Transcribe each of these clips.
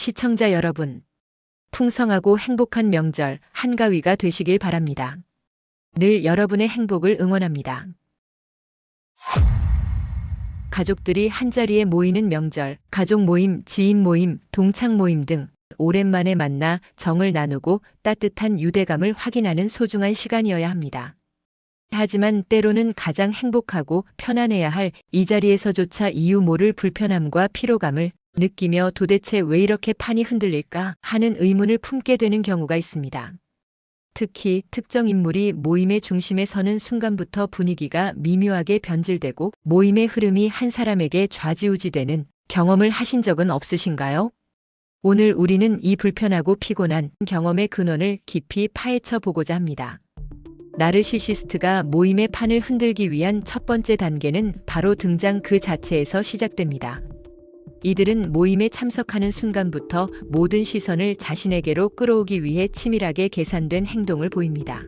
시청자 여러분, 풍성하고 행복한 명절 한가위가 되시길 바랍니다. 늘 여러분의 행복을 응원합니다. 가족들이 한자리에 모이는 명절, 가족 모임, 지인 모임, 동창 모임 등 오랜만에 만나 정을 나누고 따뜻한 유대감을 확인하는 소중한 시간이어야 합니다. 하지만 때로는 가장 행복하고 편안해야 할 이 자리에서조차 이유 모를 불편함과 피로감을 느끼며 도대체 왜 이렇게 판이 흔들릴까 하는 의문을 품게 되는 경우가 있습니다. 특히 특정 인물이 모임의 중심에 서는 순간부터 분위기가 미묘하게 변질되고 모임의 흐름이 한 사람에게 좌지우지되는 경험을 하신 적은 없으신가요? 오늘 우리는 이 불편하고 피곤한 경험의 근원을 깊이 파헤쳐 보고자 합니다. 나르시시스트가 모임의 판을 흔들기 위한 첫 번째 단계는 바로 등장 그 자체에서 시작됩니다. 이들은 모임에 참석하는 순간부터 모든 시선을 자신에게로 끌어오기 위해 치밀하게 계산된 행동을 보입니다.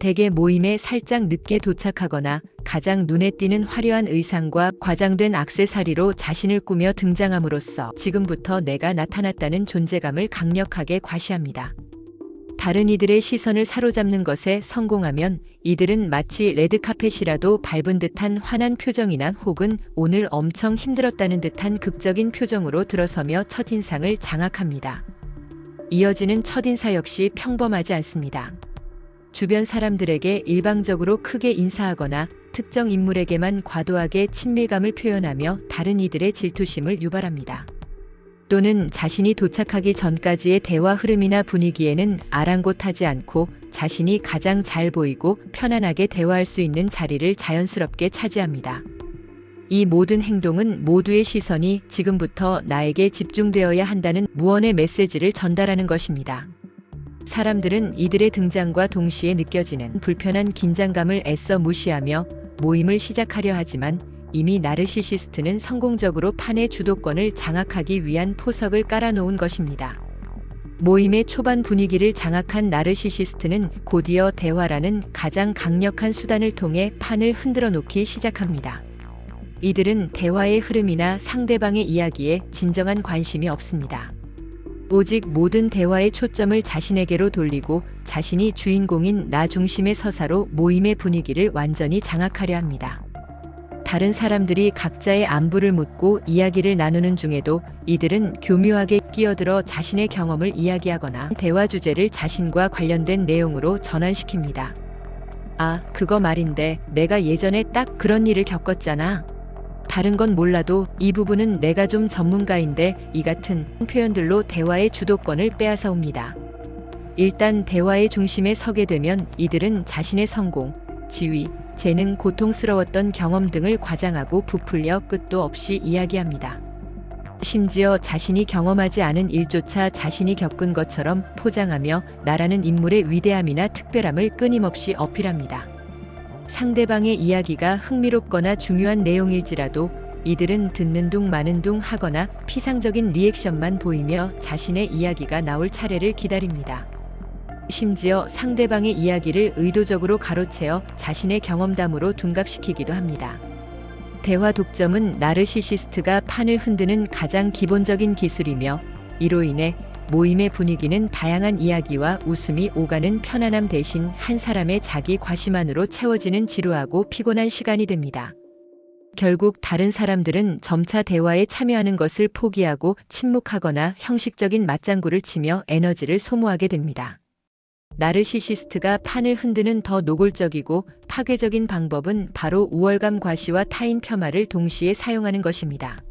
대개 모임에 살짝 늦게 도착하거나 가장 눈에 띄는 화려한 의상과 과장된 악세사리로 자신을 꾸며 등장함으로써 지금부터 내가 나타났다는 존재감을 강력하게 과시합니다. 다른 이들의 시선을 사로잡는 것에 성공하면 이들은 마치 레드카펫이라도 밟은 듯한 환한 표정이나 혹은 오늘 엄청 힘들었다는 듯한 극적인 표정으로 들어서며 첫인상을 장악합니다. 이어지는 첫인사 역시 평범하지 않습니다. 주변 사람들에게 일방적으로 크게 인사하거나 특정 인물에게만 과도하게 친밀감을 표현하며 다른 이들의 질투심을 유발합니다. 또는 자신이 도착하기 전까지의 대화 흐름이나 분위기에는 아랑곳하지 않고 자신이 가장 잘 보이고 편안하게 대화할 수 있는 자리를 자연스럽게 차지합니다. 이 모든 행동은 모두의 시선이 지금부터 나에게 집중되어야 한다는 무언의 메시지를 전달하는 것입니다. 사람들은 이들의 등장과 동시에 느껴지는 불편한 긴장감을 애써 무시하며 모임을 시작하려 하지만 이미 나르시시스트는 성공적으로 판의 주도권을 장악하기 위한 포석을 깔아놓은 것입니다. 모임의 초반 분위기를 장악한 나르시시스트는 곧이어 대화라는 가장 강력한 수단을 통해 판을 흔들어 놓기 시작합니다. 이들은 대화의 흐름이나 상대방의 이야기에 진정한 관심이 없습니다. 오직 모든 대화의 초점을 자신에게로 돌리고 자신이 주인공인 나 중심의 서사로 모임의 분위기를 완전히 장악하려 합니다. 다른 사람들이 각자의 안부를 묻고 이야기를 나누는 중에도 이들은 교묘하게 끼어들어 자신의 경험을 이야기하거나 대화 주제를 자신과 관련된 내용으로 전환시킵니다. 아, 그거 말인데 내가 예전에 딱 그런 일을 겪었잖아. 다른 건 몰라도 이 부분은 내가 좀 전문가인데 이 같은 표현들로 대화의 주도권을 빼앗아 옵니다. 일단 대화의 중심에 서게 되면 이들은 자신의 성공, 지위, 재능, 고통스러웠던 경험 등을 과장하고 부풀려 끝도 없이 이야기합니다. 심지어 자신이 경험하지 않은 일조차 자신이 겪은 것처럼 포장하며 나라는 인물의 위대함이나 특별함을 끊임없이 어필합니다. 상대방의 이야기가 흥미롭거나 중요한 내용일지라도 이들은 듣는 둥 마는 둥 하거나 피상적인 리액션만 보이며 자신의 이야기가 나올 차례를 기다립니다. 심지어 상대방의 이야기를 의도적으로 가로채어 자신의 경험담으로 둔갑시키기도 합니다. 대화 독점은 나르시시스트가 판을 흔드는 가장 기본적인 기술이며 이로 인해 모임의 분위기는 다양한 이야기와 웃음이 오가는 편안함 대신 한 사람의 자기 과시만으로 채워지는 지루하고 피곤한 시간이 됩니다. 결국 다른 사람들은 점차 대화에 참여하는 것을 포기하고 침묵하거나 형식적인 맞장구를 치며 에너지를 소모하게 됩니다. 나르시시스트가 판을 흔드는 더 노골적이고 파괴적인 방법은 바로 우월감 과시와 타인 폄하를 동시에 사용하는 것입니다.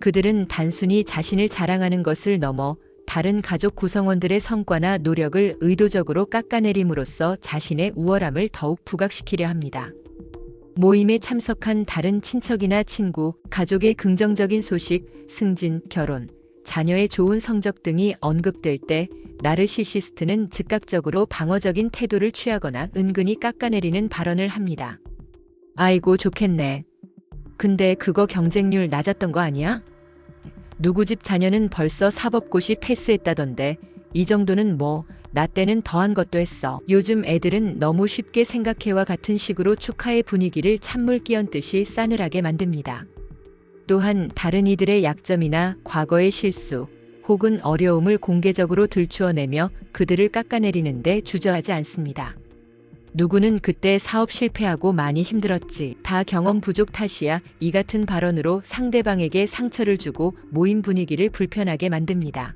그들은 단순히 자신을 자랑하는 것을 넘어 다른 가족 구성원들의 성과나 노력을 의도적으로 깎아내림으로써 자신의 우월함을 더욱 부각시키려 합니다. 모임에 참석한 다른 친척이나 친구, 가족의 긍정적인 소식, 승진, 결혼, 자녀의 좋은 성적 등이 언급될 때 나르시시스트는 즉각적으로 방어적인 태도를 취하거나 은근히 깎아내리는 발언을 합니다. 아이고 좋겠네. 근데 그거 경쟁률 낮았던 거 아니야? 누구 집 자녀는 벌써 사법고시 패스했다던데 이 정도는 뭐 나 때는 더한 것도 했어. 요즘 애들은 너무 쉽게 생각해와 같은 식으로 축하의 분위기를 찬물 끼얹듯이 싸늘하게 만듭니다. 또한 다른 이들의 약점이나 과거의 실수 혹은 어려움을 공개적으로 들추어내며 그들을 깎아내리는데 주저하지 않습니다. 누구는 그때 사업 실패하고 많이 힘들었지. 다 경험 부족 탓이야. 이 같은 발언으로 상대방에게 상처를 주고 모임 분위기를 불편하게 만듭니다.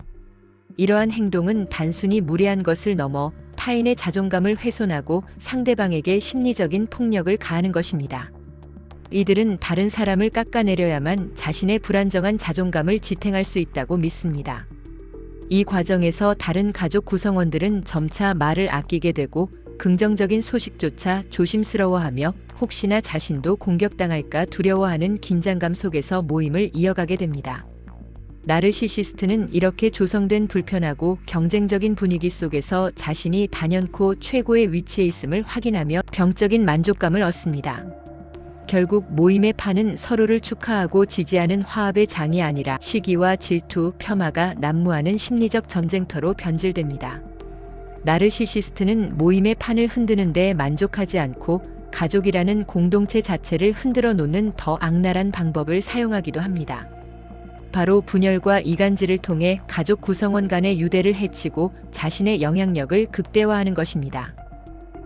이러한 행동은 단순히 무례한 것을 넘어 타인의 자존감을 훼손하고 상대방에게 심리적인 폭력을 가하는 것입니다. 이들은 다른 사람을 깎아내려야만 자신의 불안정한 자존감을 지탱할 수 있다고 믿습니다. 이 과정에서 다른 가족 구성원들은 점차 말을 아끼게 되고 긍정적인 소식조차 조심스러워하며 혹시나 자신도 공격당할까 두려워하는 긴장감 속에서 모임을 이어가게 됩니다. 나르시시스트는 이렇게 조성된 불편하고 경쟁적인 분위기 속에서 자신이 단연코 최고의 위치에 있음을 확인하며 병적인 만족감을 얻습니다. 결국 모임의 판은 서로를 축하하고 지지하는 화합의 장이 아니라 시기와 질투, 폄하가 난무하는 심리적 전쟁터로 변질됩니다. 나르시시스트는 모임의 판을 흔드는 데 만족하지 않고 가족이라는 공동체 자체를 흔들어 놓는 더 악랄한 방법을 사용하기도 합니다. 바로 분열과 이간질을 통해 가족 구성원 간의 유대를 해치고 자신의 영향력을 극대화하는 것입니다.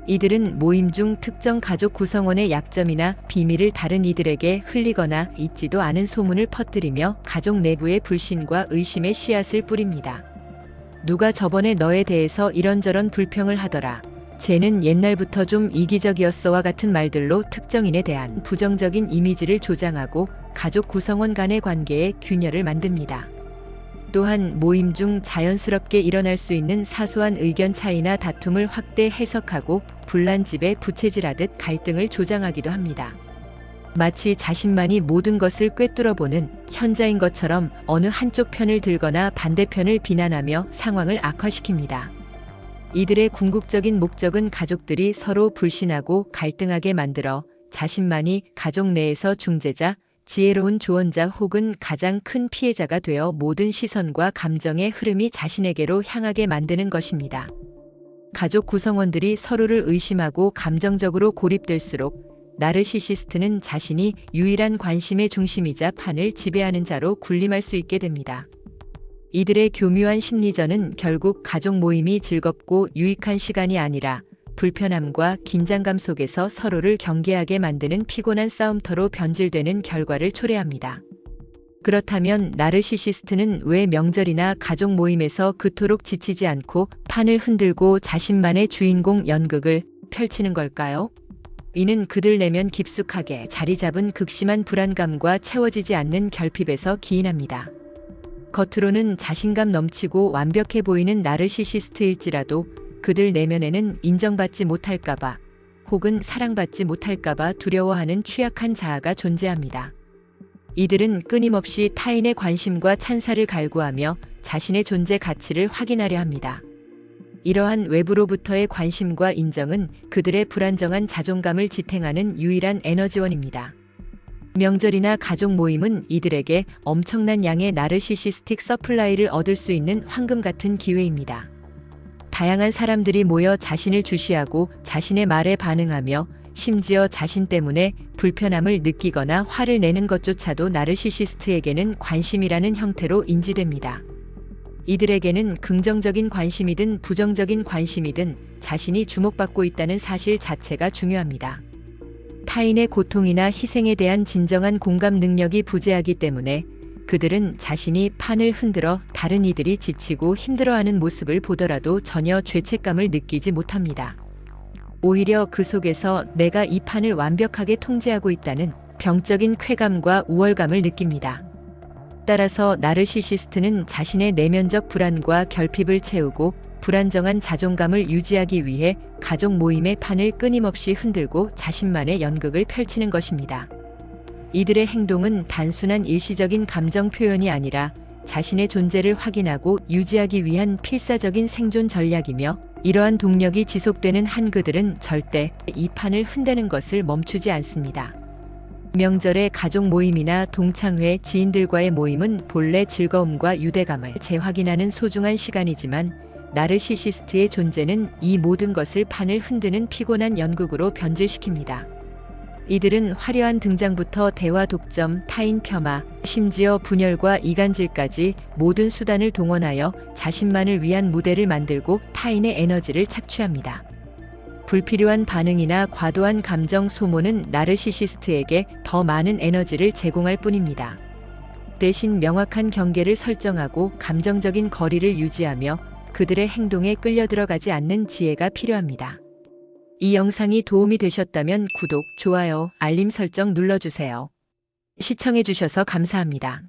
이들은 모임 중 특정 가족 구성원의 약점이나 비밀을 다른 이들에게 흘리거나 있지도 않은 소문을 퍼뜨리며 가족 내부의 불신과 의심의 씨앗을 뿌립니다. 누가 저번에 너에 대해서 이런저런 불평을 하더라. 쟤는 옛날부터 좀 이기적이었어와 같은 말들로 특정인에 대한 부정적인 이미지를 조장하고 가족 구성원 간의 관계에 균열을 만듭니다. 또한 모임 중 자연스럽게 일어날 수 있는 사소한 의견 차이나 다툼을 확대 해석하고 분란집에 부채질하듯 갈등을 조장하기도 합니다. 마치 자신만이 모든 것을 꿰뚫어보는 현자인 것처럼 어느 한쪽 편을 들거나 반대편을 비난하며 상황을 악화시킵니다. 이들의 궁극적인 목적은 가족들이 서로 불신하고 갈등하게 만들어 자신만이 가족 내에서 중재자, 지혜로운 조언자 혹은 가장 큰 피해자가 되어 모든 시선과 감정의 흐름이 자신에게로 향하게 만드는 것입니다. 가족 구성원들이 서로를 의심하고 감정적으로 고립될수록 나르시시스트는 자신이 유일한 관심의 중심이자 판을 지배하는 자로 군림할 수 있게 됩니다. 이들의 교묘한 심리전은 결국 가족 모임이 즐겁고 유익한 시간이 아니라 불편함과 긴장감 속에서 서로를 경계하게 만드는 피곤한 싸움터로 변질되는 결과를 초래합니다. 그렇다면 나르시시스트는 왜 명절이나 가족 모임에서 그토록 지치지 않고 판을 흔들고 자신만의 주인공 연극을 펼치는 걸까요? 이는 그들 내면 깊숙하게 자리 잡은 극심한 불안감과 채워지지 않는 결핍에서 기인합니다. 겉으로는 자신감 넘치고 완벽해 보이는 나르시시스트일지라도 그들 내면에는 인정받지 못할까봐 혹은 사랑받지 못할까봐 두려워하는 취약한 자아가 존재합니다. 이들은 끊임없이 타인의 관심과 찬사를 갈구하며 자신의 존재 가치를 확인하려 합니다. 이러한 외부로부터의 관심과 인정은 그들의 불안정한 자존감을 지탱하는 유일한 에너지원입니다. 명절이나 가족 모임은 이들에게 엄청난 양의 나르시시스틱 서플라이를 얻을 수 있는 황금 같은 기회입니다. 다양한 사람들이 모여 자신을 주시하고 자신의 말에 반응하며 심지어 자신 때문에 불편함을 느끼거나 화를 내는 것조차도 나르시시스트에게는 관심이라는 형태로 인지됩니다. 이들에게는 긍정적인 관심이든 부정적인 관심이든 자신이 주목받고 있다는 사실 자체가 중요합니다. 타인의 고통이나 희생에 대한 진정한 공감 능력이 부재하기 때문에 그들은 자신이 판을 흔들어 다른 이들이 지치고 힘들어하는 모습을 보더라도 전혀 죄책감을 느끼지 못합니다. 오히려 그 속에서 내가 이 판을 완벽하게 통제하고 있다는 병적인 쾌감과 우월감을 느낍니다. 따라서 나르시시스트는 자신의 내면적 불안과 결핍을 채우고 불안정한 자존감을 유지하기 위해 가족 모임의 판을 끊임없이 흔들고 자신만의 연극을 펼치는 것입니다. 이들의 행동은 단순한 일시적인 감정 표현이 아니라 자신의 존재를 확인하고 유지하기 위한 필사적인 생존 전략이며 이러한 동력이 지속되는 한 그들은 절대 이 판을 흔드는 것을 멈추지 않습니다. 명절의 가족 모임이나 동창회 지인들과의 모임은 본래 즐거움과 유대감을 재확인하는 소중한 시간이지만 나르시시스트의 존재는 이 모든 것을 판을 흔드는 피곤한 연극으로 변질시킵니다. 이들은 화려한 등장부터 대화 독점, 타인 폄하, 심지어 분열과 이간질까지 모든 수단을 동원하여 자신만을 위한 무대를 만들고 타인의 에너지를 착취합니다. 불필요한 반응이나 과도한 감정 소모는 나르시시스트에게 더 많은 에너지를 제공할 뿐입니다. 대신 명확한 경계를 설정하고 감정적인 거리를 유지하며 그들의 행동에 끌려 들어가지 않는 지혜가 필요합니다. 이 영상이 도움이 되셨다면 구독, 좋아요, 알림 설정 눌러주세요. 시청해주셔서 감사합니다.